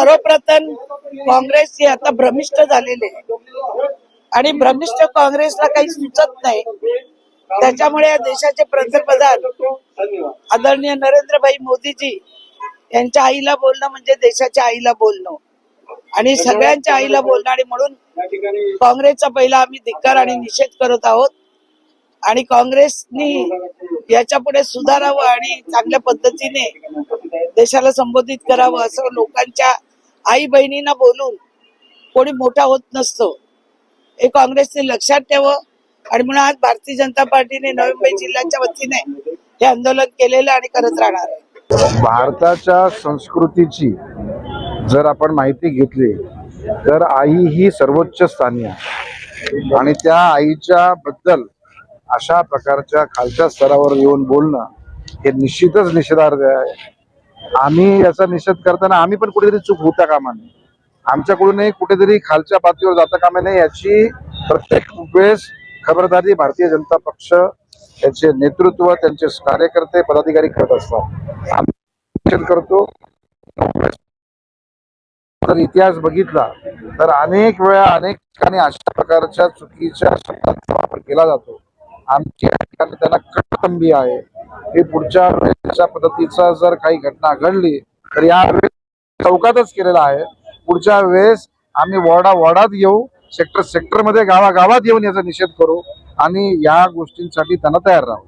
सर्वप्रथम काँग्रेस हे आता भ्रमिष्ट झालेले आणि भ्रमिष्ट काँग्रेसला काही सुचत नाही. त्याच्यामुळे या देशाचे पंतप्रधान आदरणीय नरेंद्रभाई मोदीजी यांच्या आईला बोलणं म्हणजे देशाच्या आईला बोलणं. आणि सगळ्यांच्या आईला बोलणं. आणि म्हणून काँग्रेसचा पहिला आम्ही धिक्कार आणि निषेध करत आहोत. आणि काँग्रेसनी याच्यापुढे सुधारावं आणि चांगल्या पद्धतीने देशाला संबोधित करावं असं लोकांच्या आई बहिणींना बोलून कोणी मोठा होत नसतो. हे काँग्रेसने लक्षात ठेवं आणि म्हणून आज भारतीय जनता पार्टीने नवी मुंबई जिल्ह्याच्या वतीने हे आंदोलन केलेलं आणि करत राहणार आहे. भारताच्या संस्कृतीची जर आपण माहिती घेतली तर आई ही सर्वोच्च स्थानी आहे. आणि त्या आईच्या बद्दल अशा प्रकारच्या खालच्या स्तरावर येऊन बोलणं हे निश्चितच निषेधार्ह आहे. आम्ही याचा निषेध करताना आम्ही पण कुठेतरी चूक होता कामा नये आमच्याकडूनही कुठेतरी खालच्या पातळीवर जाता कामा नये याची प्रत्येक वेळेस खबरदारी भारतीय जनता पक्ष याचे नेतृत्व त्यांचे कार्यकर्ते पदाधिकारी करत असतात. आम्ही निषेध करतो. जर इतिहास बघितला तर अनेक वेळा अनेक ठिकाणी अशा प्रकारच्या चुकीच्या शब्दांचा वापर केला जातो. आमची त्यांना कटतंबी आहे. हे पुढच्या वेळेस अशा पद्धतीचा जर काही घटना घडली तर या वेळेस चौकातच केलेला आहे. पुढच्या वेळेस आम्ही वॉर्डा वॉर्डात येऊ सेक्टर सेक्टरमध्ये गावागावात येऊन याचा निषेध करू आणि या गोष्टींसाठी त्यांना तयार राहू.